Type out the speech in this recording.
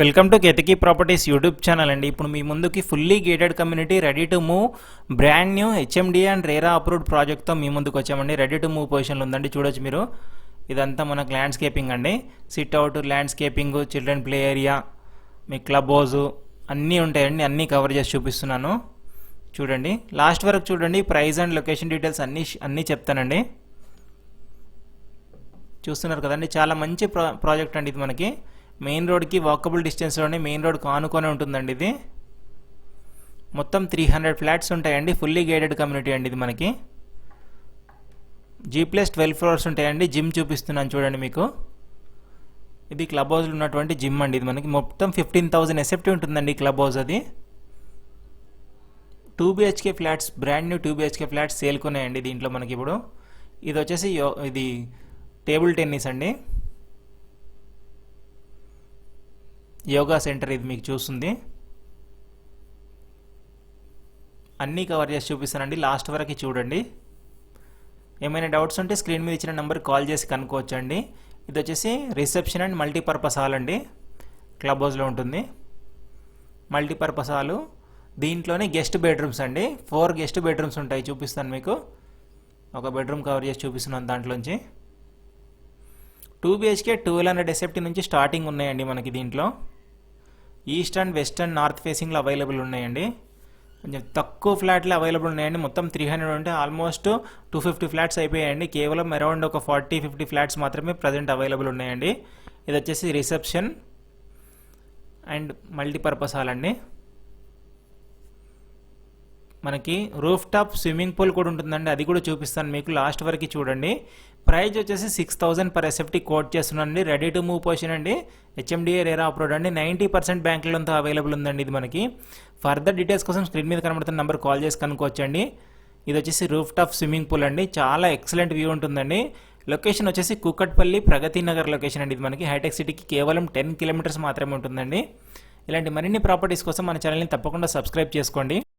Welcome to Ketaki properties YouTube channel అండి. ఇప్పుడు మీ ముందుకి fully gated community ready to move brand new HMD and RERA approved ప్రాజెక్ట్తో మీ ముందుకు వచ్చామండి. రెడీ టు మూవ్ పొజిషన్లో ఉందండి. చూడొచ్చు మీరు. ఇదంతా మనకు ల్యాండ్స్కేపింగ్ అండి. Sit out landscaping children play area మీ క్లబ్ హౌస్ అన్నీ ఉంటాయండి. అన్నీ కవర్ చేసి చూపిస్తున్నాను. చూడండి. లాస్ట్ వరకు చూడండి. ప్రైస్ అండ్ లొకేషన్ డీటెయిల్స్ అన్నీ అన్నీ చెప్తానండి. చూస్తున్నారు కదండి. చాలా మంచి ప్రా ప్రాజెక్ట్ అండి ఇది మనకి. మెయిన్ రోడ్కి వాకబుల్ డిస్టెన్స్లోనే మెయిన్ రోడ్కి ఆనుకొని ఉంటుందండి ఇది. మొత్తం త్రీ హండ్రెడ్ ఫ్లాట్స్ ఉంటాయండి ఫుల్లీ గైడెడ్ కమ్యూనిటీ అండి ఇది మనకి. జీ ప్లస్ ట్వెల్వ్ ఫ్లోర్స్ ఉంటాయండి జిమ్ చూపిస్తున్నాను చూడండి మీకు. ఇది క్లబ్ హౌస్లో ఉన్నటువంటి జిమ్ అండి ఇది మనకి. మొత్తం ఫిఫ్టీన్ థౌజండ్ ఎసెప్టీ ఉంటుందండి క్లబ్ హౌస్ అది. Two BHK flats brand new two BHK flats సేల్కొన్నాయండి దీంట్లో మనకి ఇప్పుడు. ఇది వచ్చేసి యో ఇది టేబుల్ టెన్నిస్ అండి. యోగా సెంటర్ ఇది మీకు చూస్తుంది. అన్నీ కవర్ చేసి చూపిస్తానండి. లాస్ట్ వరకు చూడండి. ఏమైనా డౌట్స్ ఉంటే స్క్రీన్ మీద ఇచ్చిన నెంబర్ కాల్ చేసి కనుక్కోవచ్చండి. ఇది వచ్చేసి రిసెప్షన్ అండ్ మల్టీపర్పస్ హాల్ అండి. క్లబ్ హౌస్లో ఉంటుంది. Multipurpose hall. దీంట్లోనే గెస్ట్ బెడ్రూమ్స్ అండి. ఫోర్ గెస్ట్ బెడ్రూమ్స్ ఉంటాయి చూపిస్తాను మీకు. ఒక బెడ్రూమ్ కవర్ చేసి చూపిస్తున్నాను దాంట్లోంచి. Two BHK twelve hundred SFT నుంచి స్టార్టింగ్ ఉన్నాయండి మనకి దీంట్లో. East and west and north ఫేసింగ్లో అవైలబుల్ ఉన్నాయండి. కొంచెం తక్కువ ఫ్లాట్లు అవైలబుల్ ఉన్నాయండి. మొత్తం త్రీ హండ్రెడ్ ఉంటే ఆల్మోస్ట్ టూ ఫిఫ్టీ ఫ్లాట్స్ అయిపోయాయండి. కేవలం అరౌండ్ ఒక ఫార్టీ ఫిఫ్టీ ఫ్లాట్స్ మాత్రమే ప్రజెంట్ అవైలబుల్ ఉన్నాయండి. ఇది వచ్చేసి రిసెప్షన్ అండ్ మల్టీపర్పస్ హాల్ అండి. మనకి రూఫ్ టాప్ స్విమ్మింగ్ పూల్ కూడా ఉంటుందండి. అది కూడా చూపిస్తాను మీకు లాస్ట్ వరకు చూడండి. ప్రైజ్ వచ్చేసి six thousand per SFT quote చేస్తున్నాండి ready to move position అండి. హెచ్ఎండిఏ రేరా అప్రోడ్ అండి. నైంటీ పర్సెంట్ బ్యాంకులంతా అవైలబుల్ ఉందండి ఇది మనకి. ఫర్దర్ డీటెయిల్స్ కోసం స్క్రీన్ మీద కనబడుతున్న నెంబర్ కాల్ చేసి కనుక్కోవచ్చండి. ఇది వచ్చేసి రూఫ్ టాప్ స్విమ్మింగ్ పూల్ అండి. చాలా ఎక్సలెంట్ వ్యూ ఉంటుందండి. లొకేషన్ వచ్చేసి కూకట్పల్లి ప్రగతి నగర్ లొకేషన్ అండి ఇది మనకి. హైటెక్ సిటీకి కేవలం టెన్ కిలోమీటర్స్ మాత్రమే ఉంటుందండి. ఇలాంటి మరిన్ని ప్రాపర్టీస్ కోసం మన ఛానల్ని తప్పకుండా సబ్స్క్రైబ్ చేసుకోండి.